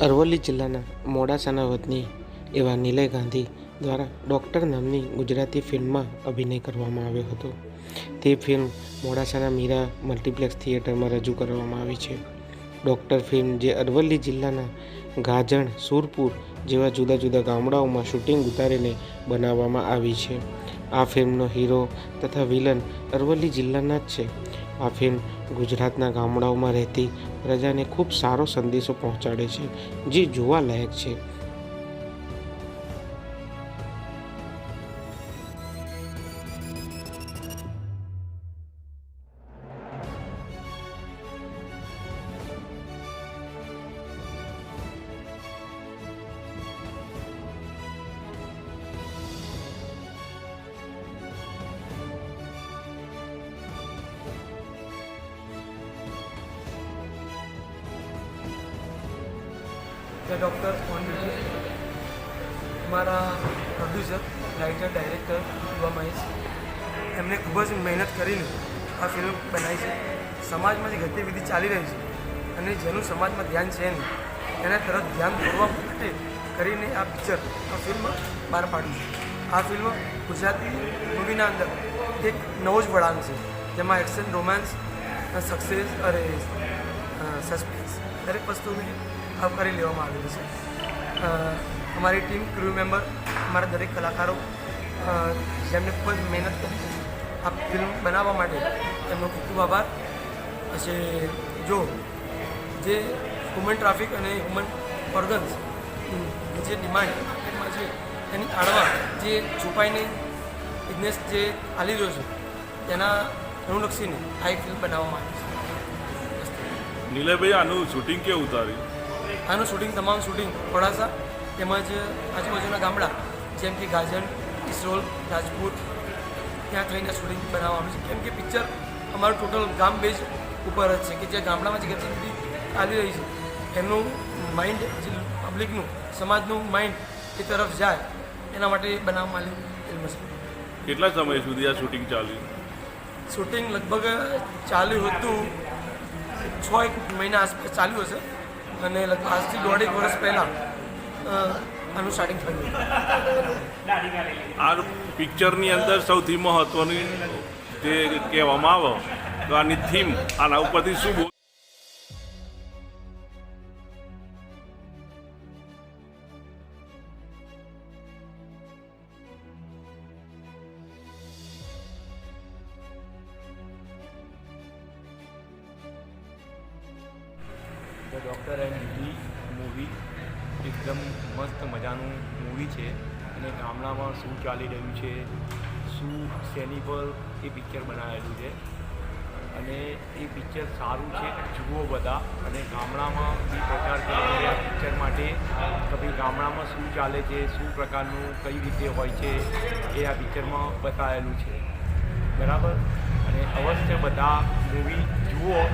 અરવલ્લી જિલ્લાના મોડાસાના વતની એવા નિલય ગાંધી દ્વારા ડૉક્ટર નામની ગુજરાતી ફિલ્મમાં અભિનય કરવામાં આવ્યો હતો. તે ફિલ્મ મોડાસાના મીરા મલ્ટીપ્લેક્સ થિયેટરમાં રજૂ કરવામાં આવી છે. ડૉક્ટર ફિલ્મ જે અરવલ્લી જિલ્લાના ગાજણ, સુરપુર જેવા જુદા જુદા ગામડાઓમાં શૂટિંગ ઉતારીને બનાવવામાં આવી છે. આ ફિલ્મનો હીરો તથા વિલન અરવલ્લી જિલ્લાના જ છે. આ ફિલ્મ ગુજરાતના ગામડાઓમાં રહેતી પ્રજાને ખૂબ સારો સંદેશો પહોંચાડે છે જે જોવાલાયક છે. ધ ડૉક્ટર ઓન ડ્યુટી મારા producer writer director Yuva Mahesh. એમને ખૂબ જ મહેનત કરીને આ ફિલ્મ બનાવી છે. સમાજમાં જે ગતિવિધિ ચાલી રહી છે અને જેનું સમાજમાં ધ્યાન છે નહીં, એના તરફ ધ્યાન દોરવા માટે કરીને આ પિક્ચર આ ફિલ્મ બહાર પાડ્યું છે. આ ફિલ્મ ગુજરાતી મૂવીના અંદર એક નવો જ વળાંક છે, જેમાં એક્શન રોમાન્સ સક્સેસ અરે સસ્પેન્સ દરેક વસ્તુને આવકારી લેવામાં આવેલી છે. અમારી ટીમ ક્રૂ મેમ્બર અમારા દરેક કલાકારો જેમને ખૂબ જ મહેનત કરી આ ફિલ્મ બનાવવા માટે એમનો ખૂબ ખૂબ આભાર. પછી જો, જે હ્યુમન ટ્રાફિક અને હ્યુમન ઓર્ગન્સ જે ડિમાન્ડ માર્કેટમાં છે, એની આડવા જે છુપાઈને બિઝનેસ જે ચાલી રહ્યો છે તેના અનુલક્ષીને આ એક ફિલ્મ બનાવવામાં આવી છે. નીલયભાઈ આનું શૂટિંગ કેવું ઉતાર્યું? આનું શૂટિંગ તમામ શૂટિંગ મોડાસા તેમજ આજુબાજુના ગામડા જેમ કે ગાજન ઇસરોલ રાજપૂત ત્યાં થઈને શૂટિંગ બનાવવામાં આવ્યું છે. કેમ કે પિક્ચર અમારું ટોટલ ગામ બેઝ ઉપર જ છે કે જે ગામડામાં જે ગતિવિધિ ચાલી રહી છે એમનું માઇન્ડ જે પબ્લિકનું સમાજનું માઇન્ડ એ તરફ જાય એના માટે બનાવવામાં આવેલી ફિલ્મ છે. કેટલા સમય સુધી આ શૂટિંગ ચાલ્યું શૂટિંગ લગભગ ચાલ્યું હતું છ એક મહિના આસપાસ ચાલ્યું હશે. અને આજથી દોઢેક વર્ષ પહેલાં આનું સ્ટાર્ટિંગ થયું. આ પિક્ચરની અંદર સૌથી મહત્વની જે કહેવામાં આવે તો આની થીમ આના ઉપરથી શું the doctor and Hindi movie એકદમ મસ્ત મજાનું મૂવી છે. અને ગામડામાં શું ચાલી રહ્યું છે, શું પર એ પિક્ચર બનાવેલું છે. અને એ પિક્ચર સારું છે, જુઓ બધા. અને ગામડામાં બી પ્રચાર કરવો આ પિક્ચર માટે કે ભાઈ ગામડામાં શું ચાલે છે, શું પ્રકારનું, કઈ રીતે હોય છે, એ આ પિક્ચરમાં બતાવેલું છે. બરાબર? અને અવશ્ય બધા મૂવી જુઓ.